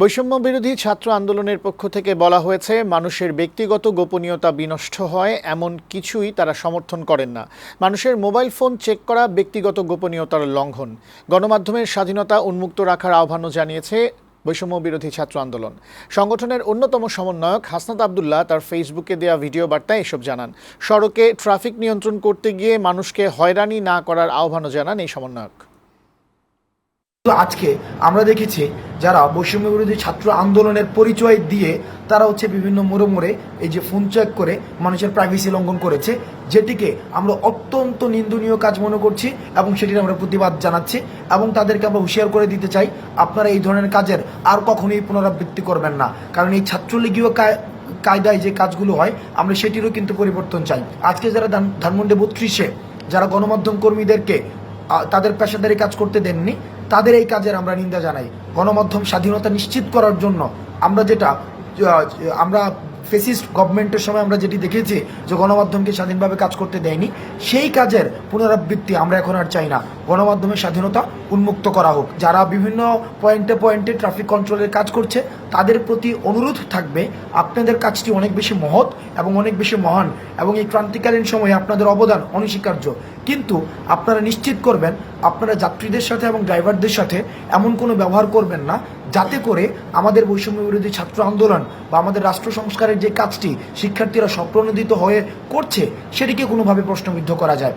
বৈষম্য বিরোধী ছাত্র আন্দোলনের পক্ষ থেকে বলা হয়েছে, মানুষের ব্যক্তিগত গোপনীয়তা বিনষ্ট হয়, এমন কিছুই তারা সমর্থন করেন না। মানুষের মোবাইল ফোন চেক করা ব্যক্তিগত গোপনীয়তার লঙ্ঘন। গণমাধ্যমের স্বাধীনতা উন্মুক্ত রাখার আহ্বানও জানিয়েছে বৈষম্য বিরোধী ছাত্র আন্দোলন। সংগঠনের অন্যতম সমন্বয়ক হাসনাত আবদুল্লাহ তার ফেসবুকে দেয়া ভিডিও বার্তায় এসব জানান। সড়কে ট্রাফিক নিয়ন্ত্রণ করতে গিয়ে মানুষকে হয়রানি না করার আহ্বানও জানান এই সমন্বয়ক। আজকে আমরা দেখেছি যারা বৈষম্য বিরোধী ছাত্র আন্দোলনের পরিচয় দিয়ে তারা হচ্ছে বিভিন্ন মোড়ে মোড়ে এই যে ফোন চেক করে মানুষের প্রাইভেসি লঙ্ঘন করেছে, যেটিকে আমরা অত্যন্ত নিন্দনীয় কাজ মনে করছি এবং সেটির আমরা প্রতিবাদ জানাচ্ছি এবং তাদেরকে আমরা হুঁশিয়ার করে দিতে চাই, আপনারা এই ধরনের কাজের আর কখনোই পুনরাবৃত্তি করবেন না। কারণ এই ছাত্রলীগীয় কায়, কায়দায় যে কাজগুলো হয়, আমরা সেটিরও কিন্তু পরিবর্তন চাই। আজকে যারা ধান- ধানমন্ডি বত্রিশে যারা গণমাধ্যম কর্মীদেরকে তাদের পেশাদারি কাজ করতে দেননি তাদের এই কাজের আমরা নিন্দা জানাই। গণমাধ্যম স্বাধীনতা নিশ্চিত করার জন্য আমরা যেটা আমরা ফেসিস্ট গভর্নমেন্টের সময় আমরা যেটি দেখেছি যে গণমাধ্যমকে স্বাধীনভাবে কাজ করতে দেয়নি, সেই কাজের পুনরাবৃত্তি আমরা এখন আর চাই না। গণমাধ্যমের স্বাধীনতা উন্মুক্ত করা হোক। যারা বিভিন্ন পয়েন্টে পয়েন্টে ট্রাফিক কন্ট্রোলের কাজ করছে, তাদের প্রতি অনুরোধ থাকবে, আপনাদের কাজটি অনেক বেশি মহৎ এবং অনেক বেশি মহান এবং এই ক্রান্তিকালীন সময়ে আপনাদের অবদান অনস্বীকার্য। কিন্তু আপনারা নিশ্চিত করবেন, আপনারা যাত্রীদের সাথে এবং ড্রাইভারদের সাথে এমন কোনো ব্যবহার করবেন না, যাতে করে আমাদের বৈষম্য বিরোধী ছাত্র আন্দোলন বা আমাদের রাষ্ট্র সংস্কারের সরকারের যে কাজটি শিক্ষার্থীরা স্বপ্রণোদিত হয়ে করছে সেটিকে কোনোভাবে প্রশ্নবিদ্ধ করা যায়।